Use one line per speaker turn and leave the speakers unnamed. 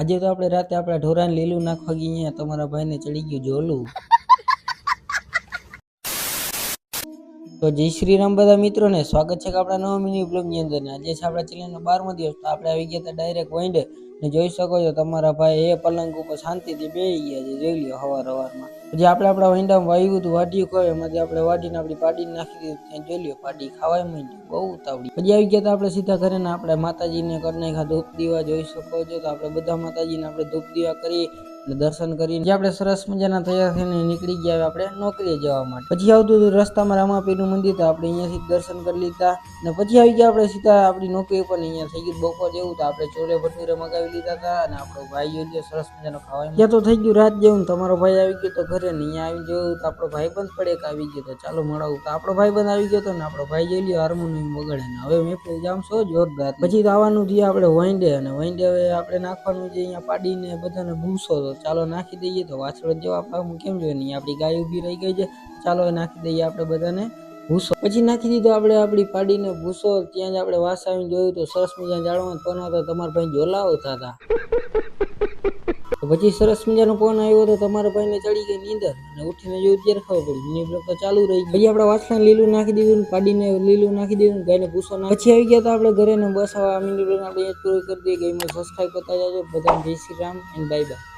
આજે તો આપણે રાતે આપણા ઢોરાને લીલું નાખવા ગયા તમારા ભાઈને ચડી ગયું જોલું તો જય શ્રી રામ બધા મિત્રોને. સ્વાગત છે કે આપણા નવા મિની બ્લોગની અંદર. ને આજે છે આપણા ચેનલનો બારમો દિવસ. તો આપણે આવી ગયા હતા ડાયરેક્ટ વાઈન્ડ ને જોઈ શકો છો તમારા ભાઈ એ પલંગ ઉપર શાંતિથી બેસી ગયા છે. જોઈ લ્યો હવાર હવારમાં. પછી આપણે આપણા વાંડામાં વાવ્યું હતું વાડી કહે એમાંથી આપણે વાટીને આપણી પાડીને નાખી દીધું, ત્યાં જોઈ લ્યો, પાડી ખાવાય માંડી બહુ ઉતાવળી. પછી આવી ગયા તો આપણે સીધા ઘરે ને આપણે માતાજીને કરી નાખ્યા, ધૂપ દીવા જોઈ શકો છો, તો આપણે બધા માતાજીને આપણે ધૂપ દીવા કરી અને દર્શન કરીને જે આપણે સરસ મજાના તૈયાર થઈને નીકળી ગયા આપણે નોકરીએ જવા માટે. પછી આવતું હતું રસ્તામાં રામાપીરનું મંદિર તો આપણે અહીંયાથી દર્શન કરી લીધા અને પછી આવી ગયા આપણે સીધા આપણી નોકરી ઉપર અહીંયા થઈ ગયું બપોર જેવું તો આપણે ચોલે ભટુરે મગાવી લીધા હતા અને આપણો ભાઈ જે સરસ મજાનો ખાવા ત્યાં તો થઈ ગયું રાત જેવું તમારો ભાઈ આવી ગયો તો ઘરે ને અહીંયા આવી ગયો તો આપણો ભાઈ બંધ પડે કે આવી ગયો તો ચાલો મળાવું. તો આપણો ભાઈ બંધ આવી ગયો તો ને આપણો ભાઈ જઈ લ્યો હાર્મોનિયમ ને હવે મેં જામ છો જોરદાર. પછી તો આવવાનું થયું આપણે વાંડે અને વાઈન્ડે હવે આપણે નાખવાનું છે અહીંયા પાડીને બધાને ભૂસો ચાલો નાખી દઈએ. તો વાછળ જેવા પામ કેમ જોઈએ નહીં? આપણી ગાય ઊભી રહી ગઈ છે. ચાલો નાખી દઈએ આપણે બધાને ભૂસો. પછી નાખી દીધો આપણે આપણી પાડીને ભૂસો. ત્યાં જ આપણે વાસ જોયું તો સરસ મજા જાળવણ ફોન હતો તમારા ભાઈ ઝોલાઓ થતા. પછી સરસ મજાનો ફોન આવ્યો તો તમારા ભાઈને ચડી ગઈ નીંદર. અને ઉઠીને જોયું ત્યારે ખબર પડી. મિની તો ચાલુ રહી પછી આપણે વાસણ લીલું નાખી દીધું પાડીને લીલું નાખી દીધું ને ગાયને ભૂસો નાખી. પછી આવી ગયા તો આપણે ઘરે ને બસ હવે આ મિની બ્લોગ આપણે એ જ પૂરો કરી દઈએ. ગેમમાં સબસ્ક્રાઈબ કરતા જાજો. બધાને જય Shri Ram and bye bye